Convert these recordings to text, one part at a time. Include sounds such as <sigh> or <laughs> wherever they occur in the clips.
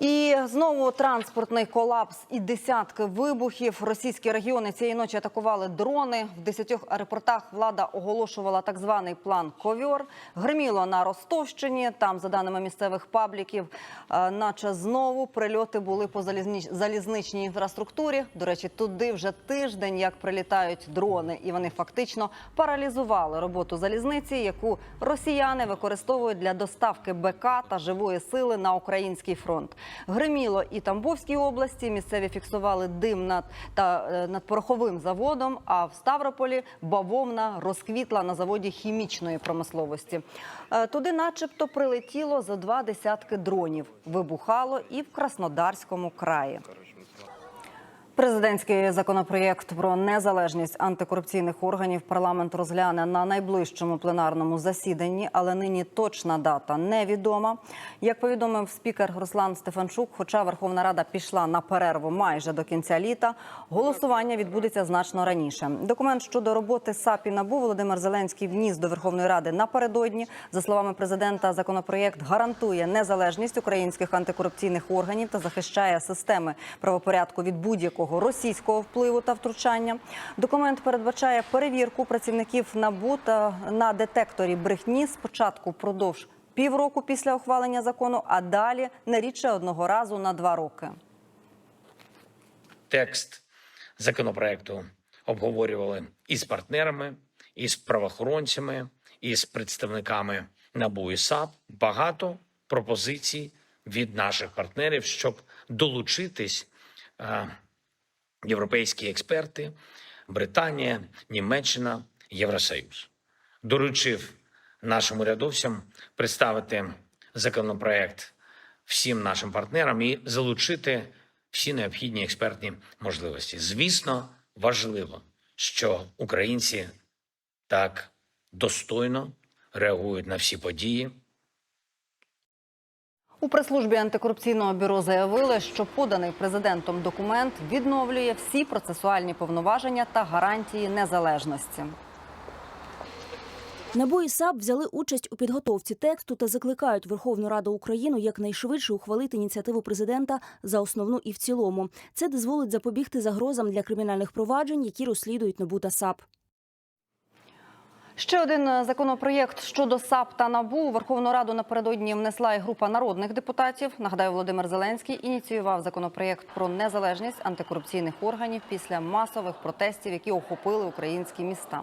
І знову транспортний колапс і десятки вибухів. Російські регіони цієї ночі атакували дрони. В десятьох аеропортах влада оголошувала так званий план ковьор. Гриміло на Ростовщині. Там, за даними місцевих пабліків, е, наче знову прильоти були по залізничній інфраструктурі. До речі, туди вже тиждень як прилітають дрони, і вони фактично паралізували роботу залізниці, яку росіяни використовують для доставки БК та живої сили на український фронт. Гриміло і Тамбовській області. Місцеві фіксували дим над та е, над пороховим заводом. А в Ставрополі бавовна розквітла на заводі хімічної промисловості. Е, Туди, начебто, прилетіло за два десятки дронів. Вибухало і в Краснодарському краї. Президентський законопроєкт про незалежність антикорупційних органів парламент розгляне на найближчому пленарному засіданні, але нині точна дата невідома. Як повідомив спікер Руслан Стефанчук, хоча Верховна Рада пішла на перерву майже до кінця літа, голосування відбудеться значно раніше. Документ щодо роботи САП і НАБУ Володимир Зеленський вніс до Верховної Ради напередодні. За словами президента, законопроєкт гарантує незалежність українських антикорупційних органів та захищає системи правопорядку від будь-якого російського впливу та втручання. Документ передбачає перевірку працівників НАБУ та на детекторі брехні спочатку впродовж півроку після ухвалення закону, а далі не рідше одного разу на два роки. Текст законопроекту обговорювали і з партнерами, і з правоохоронцями, і з представниками НАБУ і САП. Багато пропозицій від наших партнерів, щоб долучитись е, європейські експерти, Британія, Німеччина, Євросоюз. Доручив нашим урядовцям представити законопроект всім нашим партнерам і залучити всі необхідні експертні можливості. Звісно, важливо, що українці так достойно реагують на всі події, У прес-службі антикорупційного бюро заявили, що поданий президентом документ відновлює всі процесуальні повноваження та гарантії незалежності. НАБУ і САП взяли участь у підготовці тексту та закликають Верховну Раду України якнайшвидше ухвалити ініціативу президента за основну і в цілому. Це дозволить запобігти загрозам для кримінальних проваджень, які розслідують НАБУ та САП. Ще один е, законопроєкт щодо САП та НАБУ Верховну Раду напередодні внесла і група народних депутатів. Нагадаю, Володимир Зеленський ініціював законопроєкт про незалежність антикорупційних органів після масових протестів, які охопили українські міста.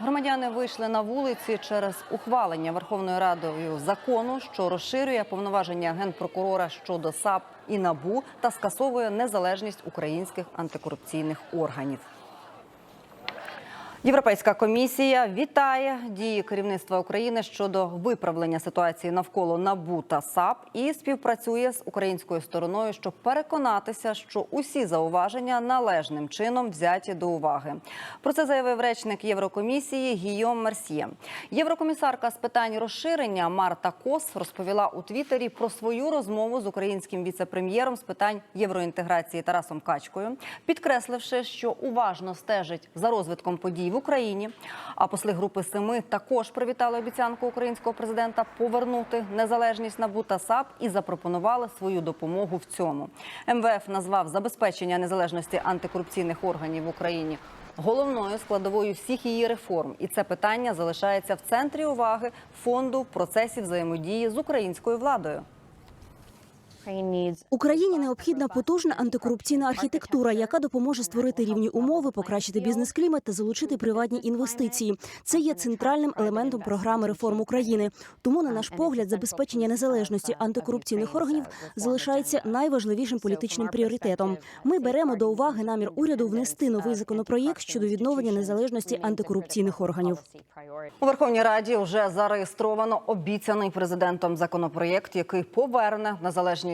Громадяни вийшли на вулиці через ухвалення Верховною Радою закону, що розширює повноваження генпрокурора щодо САП і НАБУ та скасовує незалежність українських антикорупційних органів. Європейська комісія вітає дії керівництва України щодо виправлення ситуації навколо НАБУ та САП і співпрацює з українською стороною, щоб переконатися, що усі зауваження належним чином взяті до уваги. Про це заявив речник Єврокомісії Гійом Мерсьє. Єврокомісарка з питань розширення Марта Кос розповіла у Твіттері про свою розмову з українським віце-прем'єром з питань євроінтеграції Тарасом Качкою, підкресливши, що уважно стежить за розвитком подій в Україні. А посли групи семи також привітали обіцянку українського президента повернути незалежність НАБУ та САП і запропонували свою допомогу в цьому. МВФ назвав забезпечення незалежності антикорупційних органів в Україні. Головною складовою всіх її реформ, і це питання залишається в центрі уваги фонду в процесі взаємодії з українською владою. Україні необхідна потужна антикорупційна архітектура, яка допоможе створити рівні умови, покращити бізнес-клімат та залучити приватні інвестиції. Це є центральним елементом програми реформ України. Тому, на наш погляд, забезпечення незалежності антикорупційних органів залишається найважливішим політичним пріоритетом. Ми беремо до уваги намір уряду внести новий законопроєкт щодо відновлення незалежності антикорупційних органів. У Верховній Раді вже зареєстровано обіцяний президентом законопроєкт, який поверне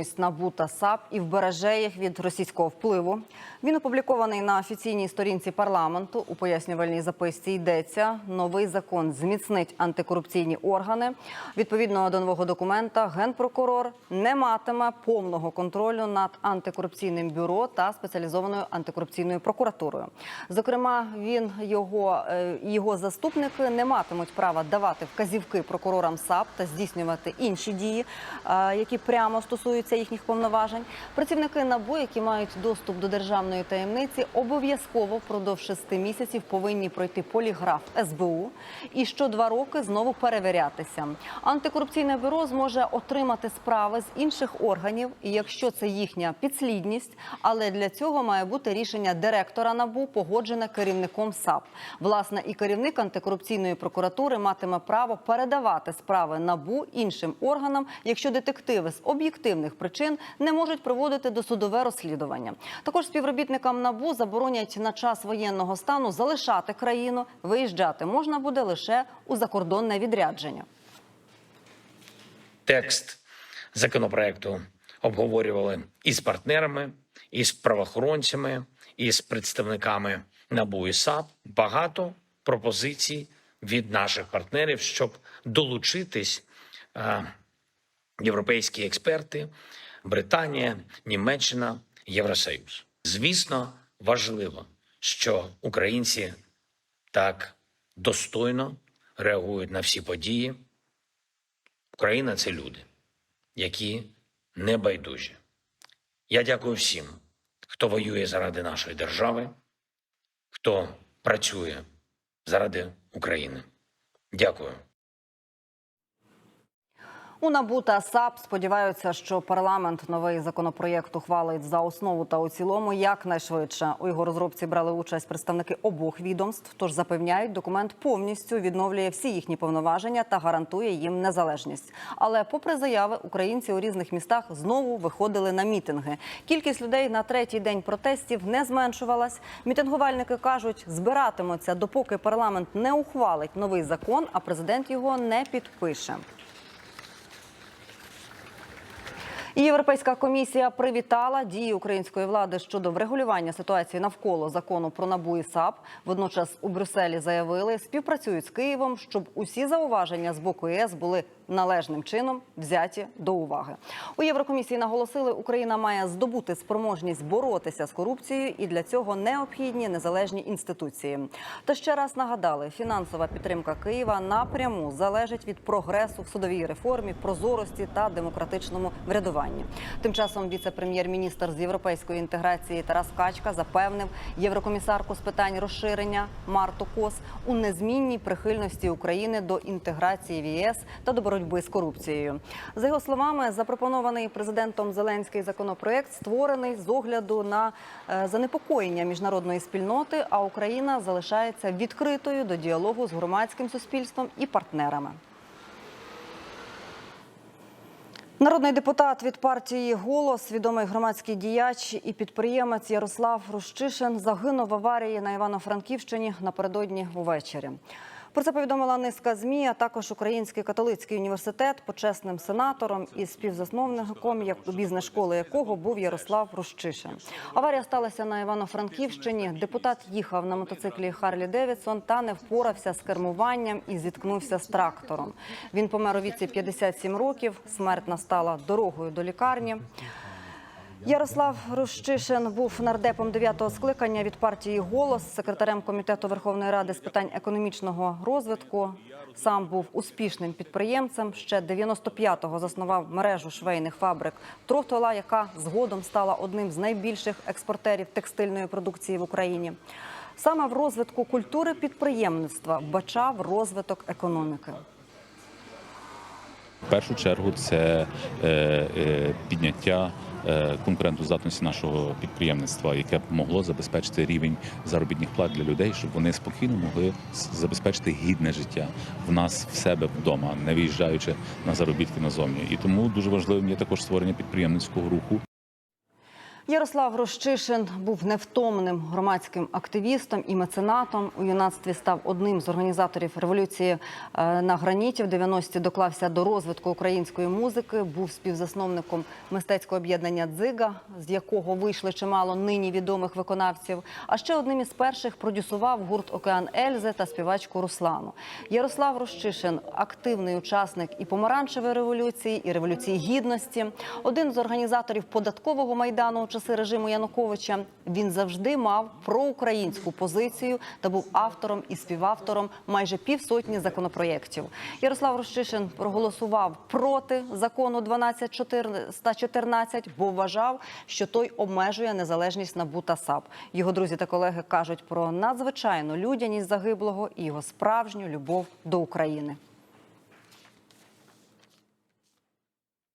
незалежність НАБУ та САП і вбереже їх від російського впливу. Він опублікований на офіційній сторінці парламенту. У пояснювальній записці йдеться. Новий закон зміцнить антикорупційні органи. Відповідно до нового документа, генпрокурор не матиме повного контролю над антикорупційним бюро та спеціалізованою антикорупційною прокуратурою. Зокрема, він його е, його заступники не матимуть права давати вказівки прокурорам САП та здійснювати інші дії, е, які прямо стосуються місця їхніх повноважень. Працівники НАБУ, які мають доступ до державної таємниці, обов'язково впродовж шести місяців повинні пройти поліграф СБУ і що два роки знову перевірятися. Антикорупційне бюро зможе отримати справи з інших органів, якщо це їхня підслідність, але для цього має бути рішення директора НАБУ, погоджене керівником САП. Власне, і керівник антикорупційної прокуратури матиме право передавати справи НАБУ іншим органам, якщо детективи з об'єктивних причин не можуть проводити досудове розслідування. Також співробітникам НАБУ заборонять на час воєнного стану залишати країну. Виїжджати можна буде лише у закордонне відрядження. Текст законопроекту обговорювали і з партнерами, і з правоохоронцями, і з представниками НАБУ і САП. Багато пропозицій від наших партнерів, щоб долучитись е, європейські експерти, Британія, Німеччина, Євросоюз. Звісно, важливо, що українці так достойно реагують на всі події. Україна це люди, які не байдужі. Я дякую всім, хто воює заради нашої держави, хто працює заради України. Дякую. У НАБУ та САП сподіваються, що парламент новий законопроєкт ухвалить за основу та у цілому якнайшвидше. У його розробці брали участь представники обох відомств. Тож запевняють, документ повністю відновлює всі їхні повноваження та гарантує їм незалежність. Але, попри заяви, українці у різних містах знову виходили на мітинги. Кількість людей на третій день протестів не зменшувалась. Мітингувальники кажуть, збиратимуться, допоки парламент не ухвалить новий закон, а президент його не підпише. І Європейська комісія привітала дії української влади щодо врегулювання ситуації навколо закону про НАБУ і САП. Водночас у Брюсселі заявили, співпрацюють з Києвом, щоб усі зауваження з боку ЄС були належним чином взяті до уваги. У Єврокомісії наголосили, Україна має здобути спроможність боротися з корупцією, і для цього необхідні незалежні інституції. Та ще раз нагадали, фінансова підтримка Києва напряму залежить від прогресу в судовій реформі, прозорості та демократичному врядуванні. Тим часом віце-прем'єр-міністр з європейської інтеграції Тарас Качка запевнив єврокомісарку з питань розширення Марту Кос у незмінній прихильності України до інтеграції в ЄС та до боротьби з корупцією. За його словами, запропонований президентом Зеленський законопроект створений з огляду на е, занепокоєння міжнародної спільноти. А Україна залишається відкритою до діалогу з громадським суспільством і партнерами. Народний депутат від партії Голос, відомий громадський діяч і підприємець Ярослав Рущишин загинув в аварії на Івано-Франківщині напередодні увечері. Про це повідомила низка змі, а також Український католицький університет, почесним сенатором і співзасновником як бізнес-школи якого був Ярослав Рущишин. Аварія сталася на Івано-Франківщині. Депутат їхав на мотоциклі Харлі Девідсон та не впорався з кермуванням і зіткнувся з трактором. Він помер у віці 57 років. Смерть настала дорогою до лікарні. Ярослав Рущишин був нардепом 9-го скликання від партії Голос, секретарем комітету Верховної Ради з питань економічного розвитку. Сам був успішним підприємцем. Ще 95-го заснував мережу швейних фабрик Тротола, яка згодом стала одним з найбільших експортерів текстильної продукції в Україні. Саме в розвитку культури підприємництва бачав розвиток економіки. В першу чергу це е, е, підняття е, конкурентоздатності нашого підприємництва, яке б могло забезпечити рівень заробітних плат для людей, щоб вони спокійно могли забезпечити гідне життя в нас в себе вдома, не виїжджаючи на заробітки назовні. І тому дуже важливим є також створення підприємницького руху. Ярослав Рощишин був невтомним громадським активістом і меценатом. У юнацтві став одним з організаторів революції е, на граніті. В 90-ті доклався до розвитку української музики. Був співзасновником мистецького об'єднання Дзига, з якого вийшли чимало нині відомих виконавців. А ще одним із перших продюсував гурт Океан Ельзи та співачку Руслану. Ярослав Рощишин активний учасник і помаранчевої революції, і революції гідності. Один з організаторів податкового майдану часи режиму Януковича. Він завжди мав проукраїнську позицію та був автором і співавтором майже півсотні законопроєктів. Ярослав Рощишин проголосував проти закону 12414, бо вважав, що той обмежує незалежність НАБУ та САП. Його друзі та колеги кажуть про надзвичайну людяність загиблого і його справжню любов до України.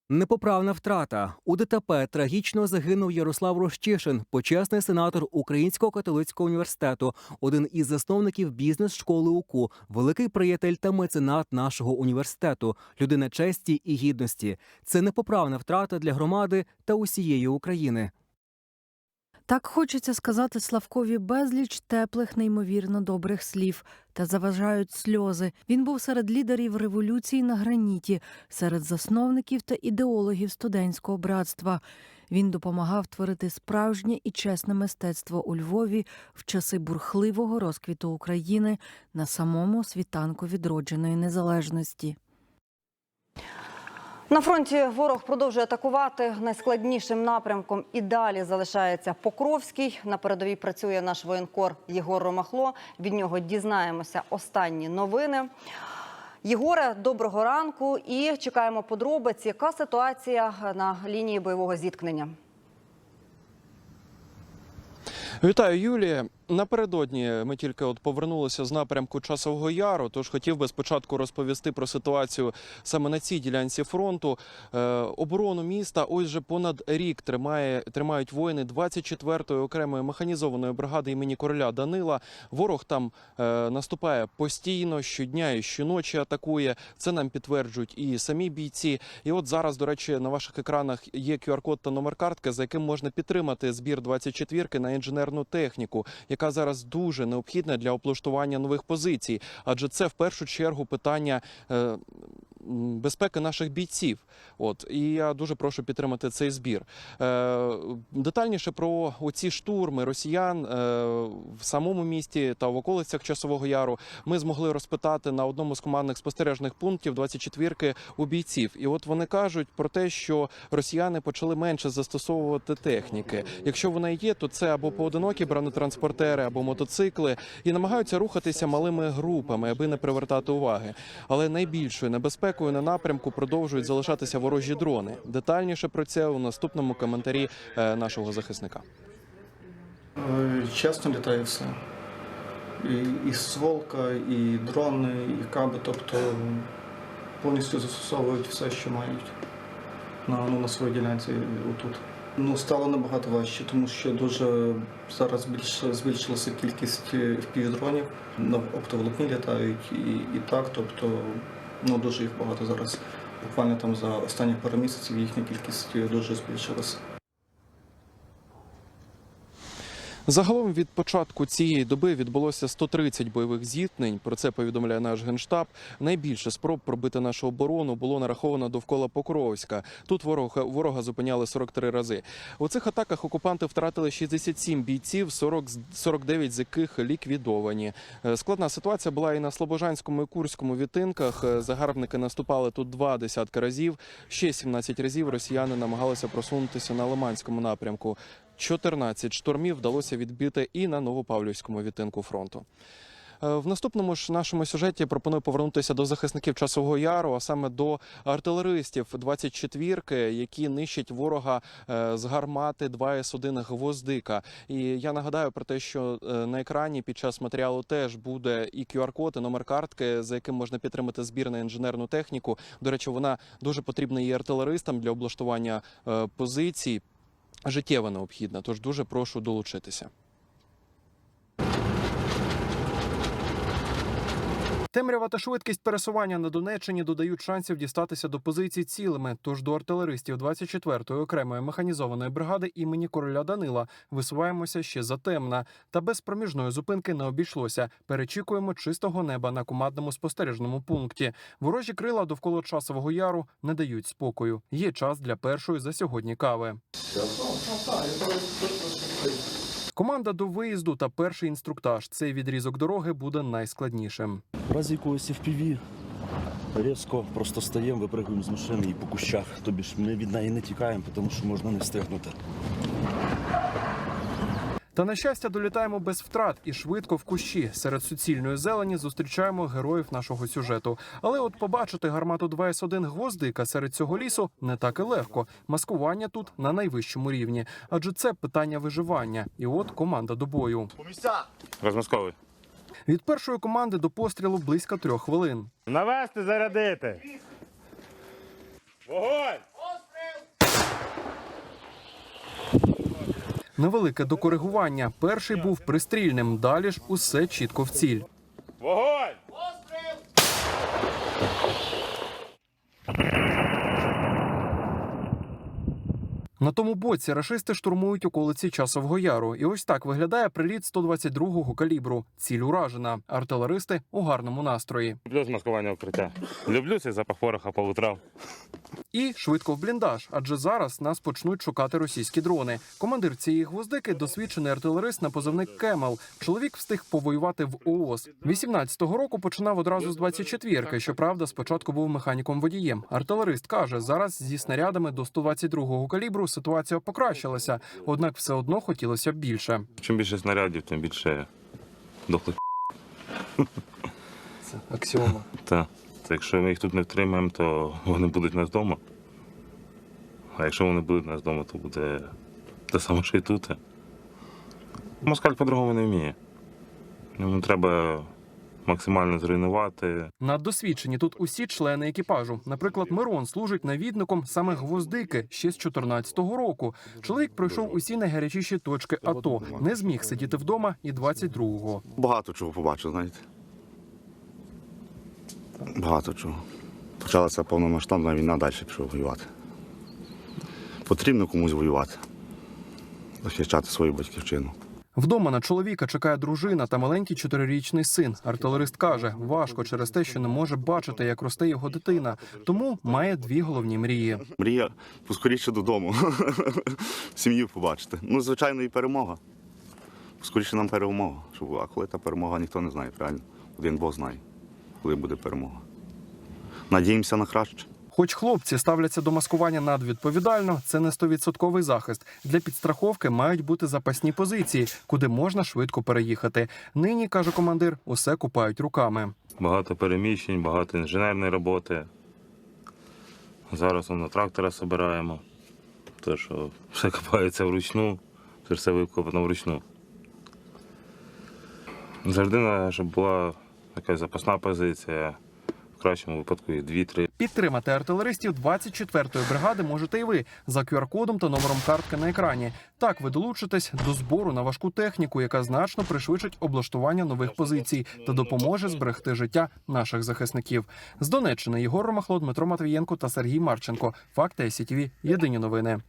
Непоправна втрата у ДТП трагічно загинув Ярослав Рощишин, почесний сенатор Українського католицького університету, один із засновників бізнес-школи УКУ, великий приятель та меценат нашого університету, людина честі і гідності. Це непоправна втрата для громади та усієї України. Так хочеться сказати Славкові безліч теплих, неймовірно добрих слів, та заважають сльози. Він був серед лідерів революції на граніті, серед засновників та ідеологів студентського братства. Він допомагав творити справжнє і чесне мистецтво у Львові в часи бурхливого розквіту України на самому світанку відродженої незалежності. На фронті ворог продовжує атакувати найскладнішим напрямком. І далі залишається Покровський. На передовій працює наш воєнкор Єгор Ромахло. Від нього дізнаємося останні новини. Єгоре, доброго ранку і чекаємо подробиць. Яка ситуація на лінії бойового зіткнення? Вітаю, Юлія. Напередодні ми тільки от повернулися з напрямку часового яру. Тож хотів би спочатку розповісти про ситуацію саме на цій ділянці фронту. Е, оборону міста ось вже понад рік тримає тримають воїни 24-ї окремої механізованої бригади імені короля Данила. Ворог там е, наступає постійно щодня і щоночі атакує. Це нам підтверджують і самі бійці. І от зараз, до речі, на ваших екранах є QR-код та номер картки, за яким можна підтримати збір 24-ки на інженерну техніку, яка зараз дуже необхідна для облаштування нових позицій, адже це в першу чергу питання. Безпеки наших бійців, от і я дуже прошу підтримати цей збір. Е, детальніше про оці штурми росіян е, в самому місті та в околицях часового яру ми змогли розпитати на одному з командних спостережних пунктів 24-ки у бійців. І от вони кажуть про те, що росіяни почали менше застосовувати техніки. Якщо вона є, то це або поодинокі бронетранспортери, або мотоцикли, і намагаються рухатися малими групами, аби не привертати уваги. Але найбільшою небезпекою на напрямку продовжують залишатися ворожі дрони. Детальніше про це у наступному коментарі е, нашого захисника. Е, Чесно літає все. І, і сволка, і дрони, і каби, тобто повністю застосовують все, що мають на, ну, на своїй ділянці отут. Ну, стало набагато важче, тому що дуже зараз більше збільшилася кількість впівдронів, на оптоволокні літають і, і так, тобто ну, дуже їх багато зараз. Буквально там за останні пару місяців їхня кількість дуже збільшилася. Загалом від початку цієї доби відбулося 130 бойових зіткнень. Про це повідомляє наш генштаб. Найбільше спроб пробити нашу оборону було нараховано довкола Покровська. Тут ворога ворога зупиняли 43 рази. У цих атаках окупанти втратили 67 бійців, 40, з- 49 з яких ліквідовані. Е, Складна ситуація була і на Слобожанському і Курському відтинках. Е, Загарбники наступали тут два десятки разів. Ще 17 разів росіяни намагалися просунутися на Лиманському напрямку. 14 штурмів вдалося відбити і на Новопавлівському відтинку фронту. Е, В наступному ж нашому сюжеті пропоную повернутися до захисників часового яру, а саме до артилеристів 24-ки, які нищать ворога е, з гармати 2С1 гвоздика. І я нагадаю про те, що е, на екрані під час матеріалу теж буде і QR-код, і номер картки, за яким можна підтримати збір на інженерну техніку. До речі, вона дуже потрібна і артилеристам для облаштування позицій. Життєво необхідна, тож дуже прошу долучитися. Темрява та швидкість пересування на Донеччині додають шансів дістатися до позицій цілими. Тож до артилеристів 24-ї окремої механізованої бригади імені короля Данила висуваємося ще затемна. Та без проміжної зупинки не обійшлося. Перечікуємо чистого неба на командному спостережному пункті. Ворожі крила довкола часового яру не дають спокою. Є час для першої за сьогодні кави. Команда до виїзду та перший інструктаж. Цей відрізок дороги буде найскладнішим. В разі якогось FPV різко просто стаємо, випригуємо з машини і по кущах. Тобі ж ми від неї не тікаємо, тому що можна не встигнути. Та на щастя, долітаємо без втрат і швидко в кущі. Серед суцільної зелені зустрічаємо героїв нашого сюжету. Але от побачити гармату 2С1 гвоздика серед цього лісу не так і легко. Маскування тут на найвищому рівні, адже це питання виживання. І от команда до бою. Розмосковий. Від першої команди до пострілу близько трьох хвилин. Навести, зарядити. Вогонь! Невелике докоригування. Перший був пристрільним. Далі ж усе чітко в ціль. Вогонь! На тому боці рашисти штурмують околиці часового яру. І ось так виглядає приліт 122-го калібру. Ціль уражена. Артилеристи у гарному настрої. Люблю змаскування укриття. Люблю цей запах пороха по утрам. І швидко в бліндаж, адже зараз нас почнуть шукати російські дрони. Командир цієї гвоздики досвідчений артилерист на позивник Кемел. Чоловік встиг повоювати в ООС. 18-го року починав одразу з 24-ки. Щоправда, спочатку був механіком водієм. Артилерист каже, зараз зі снарядами до 122-го калібру ситуація покращилася, однак все одно хотілося б більше. Чим більше снарядів, тим більше дохлих. Це аксіома. Та. Якщо ми їх тут не втримаємо, то вони будуть нас вдома. А якщо вони будуть нас вдома, то буде те саме, що і тут. Москаль по-другому не вміє. Йому треба максимально зруйнувати. Наддосвідчені тут усі члени екіпажу. Наприклад, Мирон служить навідником саме гвоздики ще з 14-го року. Чоловік пройшов усі найгарячіші точки АТО, не зміг сидіти вдома і 22-го. Багато чого побачив, знаєте. Багато чого. Почалася повномасштабна війна, далі пішов воювати. Потрібно комусь воювати, захищати свою батьківщину. Вдома на чоловіка чекає дружина та маленький чотирирічний син. Артилерист каже, важко через те, що не може бачити, як росте його дитина, тому має дві головні мрії. Мрія поскоріше додому, <laughs> сім'ю побачити. Ну, звичайно, і перемога. Поскоріше нам перемога. А коли та перемога, ніхто не знає, правильно? Один Бог знає, коли буде перемога. Надіємося на краще. Хоч хлопці ставляться до маскування надвідповідально, це не стовідсотковий захист. Для підстраховки мають бути запасні позиції, куди можна швидко переїхати. Нині каже командир, усе купають руками. Багато переміщень, багато інженерної роботи. Зараз на трактора збираємо. Те, що все копається вручну, все викопано вручну. Завжди, треба, щоб була якась запасна позиція, в кращому випадку і дві-три. Підтримати артилеристів 24-ї бригади можете і ви за QR-кодом та номером картки на екрані. Так ви долучитесь до збору на важку техніку, яка значно пришвидшить облаштування нових позицій та допоможе зберегти життя наших захисників. З Донеччини Єгор Ромахло, Дмитро Матвієнко та Сергій Марченко. Факти СІТВ. Єдині новини.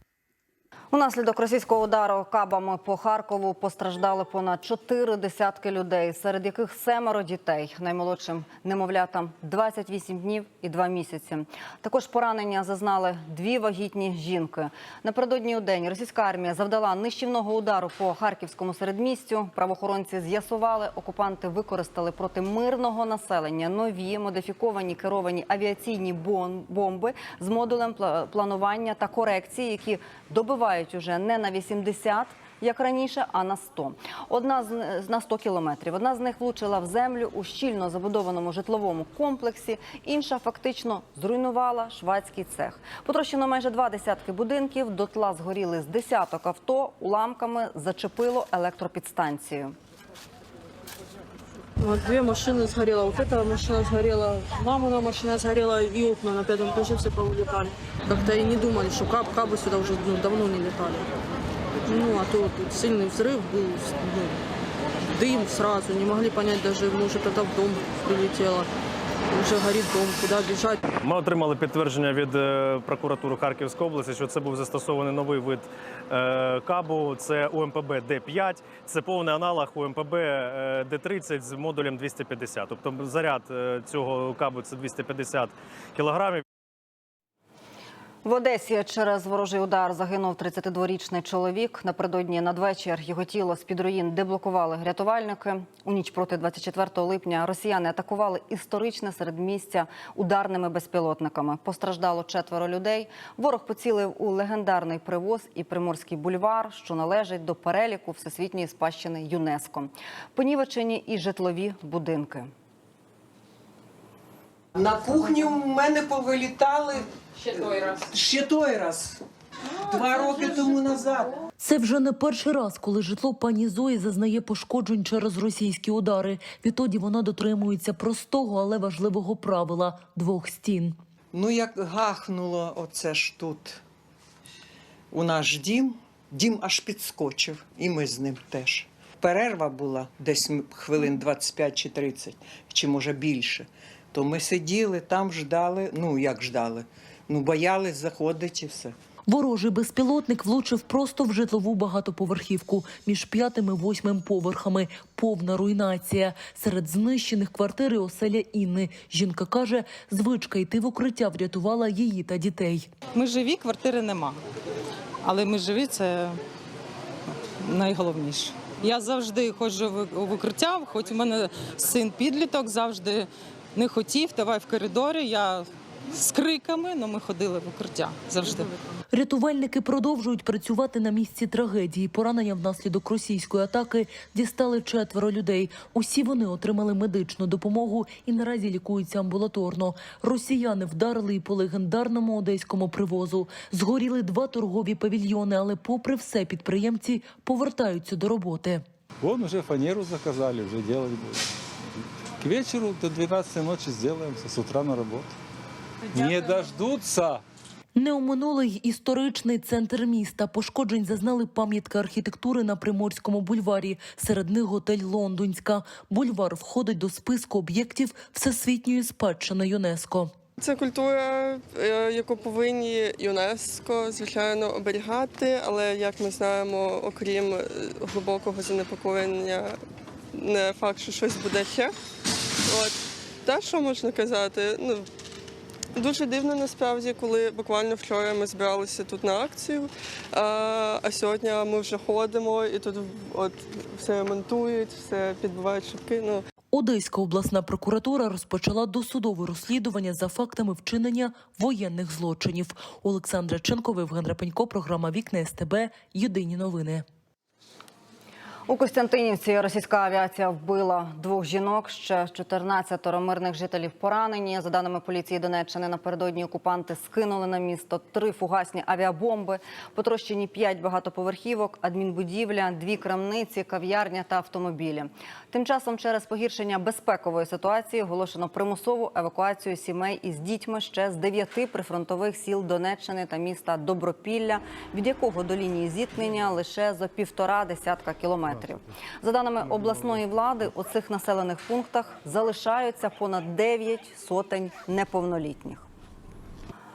Унаслідок російського удару кабами по Харкову постраждали понад чотири десятки людей, серед яких семеро дітей, наймолодшим немовлятам 28 днів і 2 місяці. Також поранення зазнали дві вагітні жінки. Напередодні у день російська армія завдала нищівного удару по харківському середмістю. Правоохоронці з'ясували, окупанти використали проти мирного населення нові модифіковані керовані авіаційні бомби з модулем планування та корекції, які добивають уже не на 80, як раніше, а на 100. Одна з на 100 кілометрів. Одна з них влучила в землю у щільно забудованому житловому комплексі. Інша фактично зруйнувала швадський цех. Потрощено майже два десятки будинків. Дотла згоріли з десяток авто. Уламками зачепило електропідстанцію. Вот две машины сгорело. Вот эта машина сгорела, мамина машина сгорела, и окна на пятом этаже все поулетали. Как-то и не думали, что каб, кабы сюда уже ну, давно не летали. Ну, а то тут сильный взрыв был, ну, дым сразу, не могли понять даже, может, это в дом прилетело. Уже горить дом, куди біжати. Ми отримали підтвердження від е, прокуратури Харківської області, що це був застосований новий вид е, кабу. Це УМПБ Д5. Це повний аналог УМПБ е, Д30 з модулем 250. Тобто заряд цього кабу це 250 кілограмів. В Одесі через ворожий удар загинув 32-річний чоловік. Напередодні надвечір його тіло з під руїн деблокували рятувальники. У ніч проти 24 липня росіяни атакували історичне середмістя ударними безпілотниками. Постраждало четверо людей. Ворог поцілив у легендарний привоз і Приморський бульвар, що належить до переліку всесвітньої спадщини ЮНЕСКО. Понівечені і житлові будинки. На кухні у мене повилітали ще той раз. Ще той раз. Два роки тому назад. Це вже не перший раз, коли житло пані Зої зазнає пошкоджень через російські удари. Відтоді вона дотримується простого, але важливого правила двох стін. Ну як гахнуло оце ж тут у наш дім, дім аж підскочив, і ми з ним теж. Перерва була десь хвилин 25 чи 30, чи може більше. То ми сиділи там, ждали. Ну як ждали? Ну боялись заходити і все. Ворожий безпілотник влучив просто в житлову багатоповерхівку між п'ятим і восьмим поверхами. Повна руйнація. Серед знищених квартир і оселя Інни. Жінка каже, звичка йти в укриття врятувала її та дітей. Ми живі, квартири нема. Але ми живі це найголовніше. Я завжди ходжу в- в укриття, хоч у мене син підліток завжди не хотів, давай в коридорі. Я з криками, але ми ходили в укриття завжди. Рятувальники продовжують працювати на місці трагедії. Поранення внаслідок російської атаки дістали четверо людей. Усі вони отримали медичну допомогу і наразі лікуються амбулаторно. Росіяни вдарили і по легендарному одеському привозу. Згоріли два торгові павільйони, але, попри все, підприємці повертаються до роботи. Вон уже фанеру заказали, уже делать будем. К вечеру до 12 ночи сделаем, с утра на работу. Не дождутся. Не оминули й історичний центр міста. Пошкоджень зазнали пам'ятки архітектури на Приморському бульварі. Серед них готель Лондонська. Бульвар входить до списку об'єктів всесвітньої спадщини ЮНЕСКо. Це культура, е, яку повинні ЮНЕСКо, звичайно, оберігати, але як ми знаємо, окрім глибокого занепокоєння, не факт, що щось буде ще. От. Та що можна казати? Ну, дуже дивно насправді, коли буквально вчора ми збиралися тут на акцію, а, а сьогодні ми вже ходимо і тут от все ремонтують, все підбивають шибки. Ну, Одеська обласна прокуратура розпочала досудове розслідування за фактами вчинення воєнних злочинів. Олександра Ченкова, Євген Рапенько, програма Вікна СТБ. Єдині новини. У Костянтинівці російська авіація вбила двох жінок. Ще 14 мирних жителів поранені. За даними поліції Донеччини, напередодні окупанти скинули на місто три фугасні авіабомби, потрощені п'ять багатоповерхівок, адмінбудівля, дві крамниці, кав'ярня та автомобілі. Тим часом, через погіршення безпекової ситуації, оголошено примусову евакуацію сімей із дітьми ще з дев'яти прифронтових сіл Донеччини та міста Добропілля, від якого до лінії зіткнення лише за півтора десятка кілометрів. За даними обласної влади, у цих населених пунктах залишаються понад 9 сотень неповнолітніх.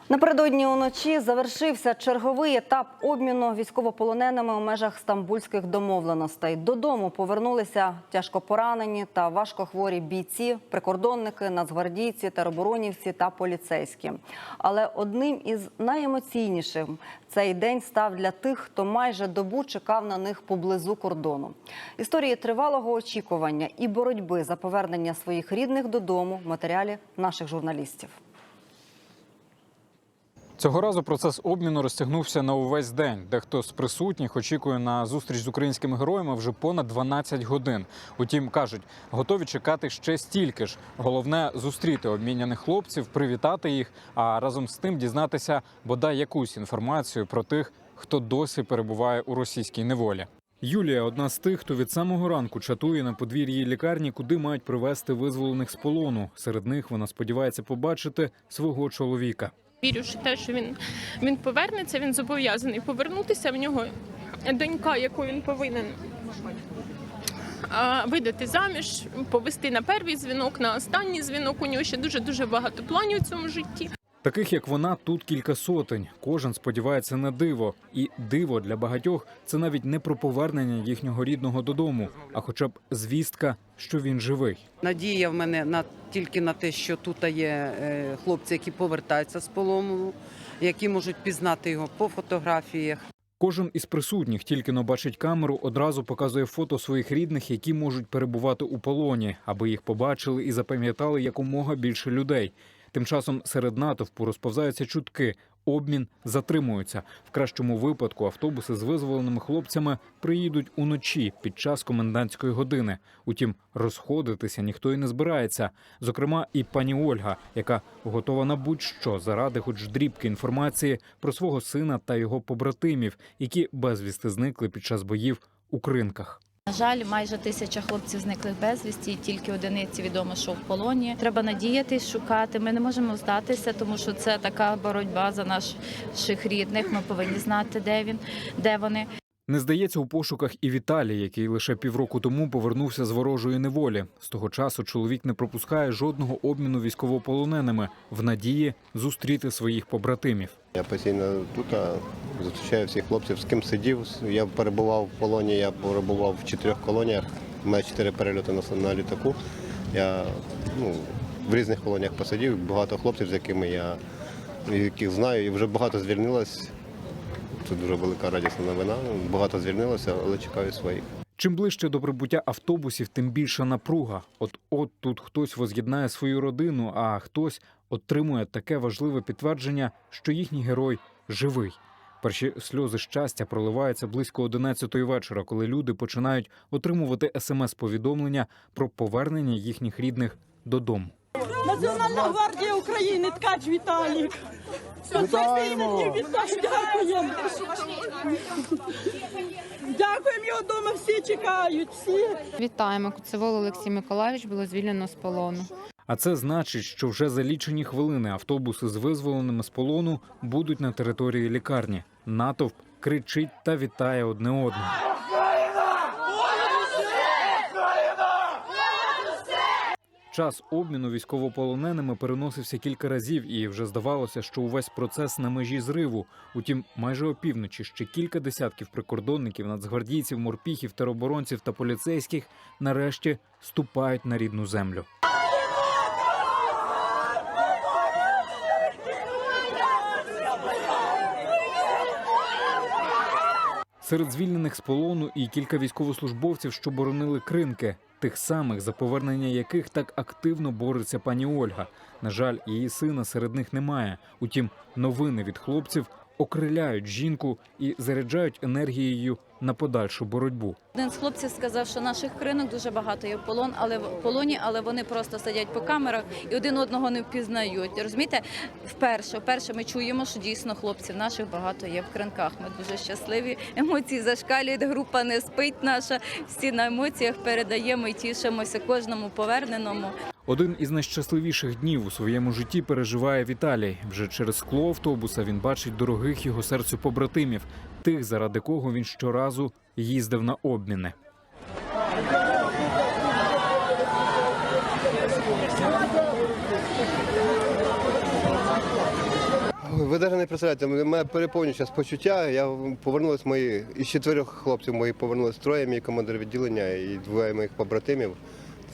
Напередодні уночі завершився черговий етап обміну військовополоненими у межах стамбульських домовленостей. Додому повернулися тяжко поранені та важкохворі бійці, прикордонники, нацгвардійці, тероборонівці та поліцейські. Але одним із найемоційніших цей день став для тих, хто майже добу чекав на них поблизу кордону. Історії тривалого очікування і боротьби за повернення своїх рідних додому в матеріалі наших журналістів. Цього разу процес обміну розтягнувся на увесь день. Дехто з присутніх очікує на зустріч з українськими героями вже понад 12 годин. Утім, кажуть, готові чекати ще стільки ж. Головне зустріти обміняних хлопців, привітати їх, а разом з тим дізнатися бодай якусь інформацію про тих, хто досі перебуває у російській неволі. Юлія одна з тих, хто від самого ранку чатує на подвір'ї лікарні, куди мають привезти визволених з полону. Серед них вона сподівається побачити свого чоловіка. Вірю, що те, що він, він повернеться, він зобов'язаний повернутися. В нього донька, яку він повинен видати заміж, повести на перший дзвінок, на останній дзвінок. У нього ще дуже дуже багато планів у цьому житті. Таких як вона тут кілька сотень. Кожен сподівається на диво, і диво для багатьох це навіть не про повернення їхнього рідного додому, а хоча б звістка, що він живий. Надія в мене на тільки на те, що тут є е, хлопці, які повертаються з полону. які можуть пізнати його по фотографіях. Кожен із присутніх тільки но бачить камеру, одразу показує фото своїх рідних, які можуть перебувати у полоні, аби їх побачили і запам'ятали якомога більше людей. Тим часом серед натовпу розповзаються чутки. Обмін затримується. В кращому випадку автобуси з визволеними хлопцями приїдуть уночі під час комендантської години. Утім, розходитися ніхто і не збирається. Зокрема, і пані Ольга, яка готова на будь-що заради, хоч дрібки інформації про свого сина та його побратимів, які безвісти зникли під час боїв у кринках. На жаль, майже тисяча хлопців зниклих безвісті, тільки одиниці відомо, що в полоні. Треба надіятись, шукати. Ми не можемо здатися, тому що це така боротьба за наших рідних. Ми повинні знати, де він, де вони. Не здається у пошуках і Віталій, який лише півроку тому повернувся з ворожої неволі. З того часу чоловік не пропускає жодного обміну військовополоненими в надії зустріти своїх побратимів. Я постійно тут зустрічаю всіх хлопців, з ким сидів. Я перебував в полоні, я перебував в чотирьох колоніях. У мене чотири перельоти на, літаку. Я ну, в різних колоніях посидів. Багато хлопців, з якими я яких знаю, і вже багато звільнилось. Це дуже велика радісна новина. Багато звільнилося, але чекаю своїх. Чим ближче до прибуття автобусів, тим більша напруга. От от тут хтось воз'єднає свою родину, а хтось отримує таке важливе підтвердження, що їхній герой живий. Перші сльози щастя проливаються близько 11-ї вечора, коли люди починають отримувати смс-повідомлення про повернення їхніх рідних додому. Національна гвардія України, ткач Віталік. Вітаємо! Дякуємо. Дякуємо, його вдома всі чекають, всі. Вітаємо. Куцевол Олексій Миколаївич було звільнено з полону. А це значить, що вже за лічені хвилини автобуси з визволеними з полону будуть на території лікарні. Натовп кричить та вітає одне одного. Час обміну військовополоненими переносився кілька разів, і вже здавалося, що увесь процес на межі зриву. Утім, майже опівночі ще кілька десятків прикордонників, нацгвардійців, морпіхів, тероборонців та поліцейських нарешті ступають на рідну землю. Серед звільнених з полону і кілька військовослужбовців, що боронили кринки, тих самих, за повернення яких так активно бореться пані Ольга. На жаль, її сина серед них немає. Утім, новини від хлопців окриляють жінку і заряджають енергією на подальшу боротьбу. Один з хлопців сказав, що наших кринок дуже багато є в полон, але в полоні, але вони просто сидять по камерах і один одного не впізнають. Розумієте, вперше, вперше ми чуємо, що дійсно хлопців наших багато є в кринках. Ми дуже щасливі. Емоції зашкалюють. Група не спить наша. Всі на емоціях передаємо і тішимося кожному поверненому. Один із найщасливіших днів у своєму житті переживає Віталій. Вже через скло автобуса він бачить дорогих його серцю побратимів, тих, заради кого він щоразу їздив на обміни. Ви навіть не представляєте, мене переповнює зараз почуття. Я повернулись мої із чотирьох хлопців мої повернулись троє, мій командир відділення і двоє моїх побратимів.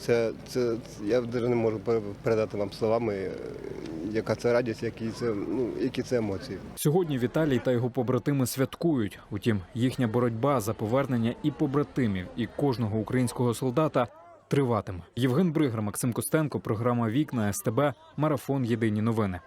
Це, це я навіть не можу пере- передати вам словами, е, яка це радість, які це, ну, які це емоції. Сьогодні Віталій та його побратими святкують. Утім, їхня боротьба за повернення і побратимів, і кожного українського солдата триватиме. Євген Бригар, Максим Костенко, програма Вікна СТБ, марафон Єдині новини.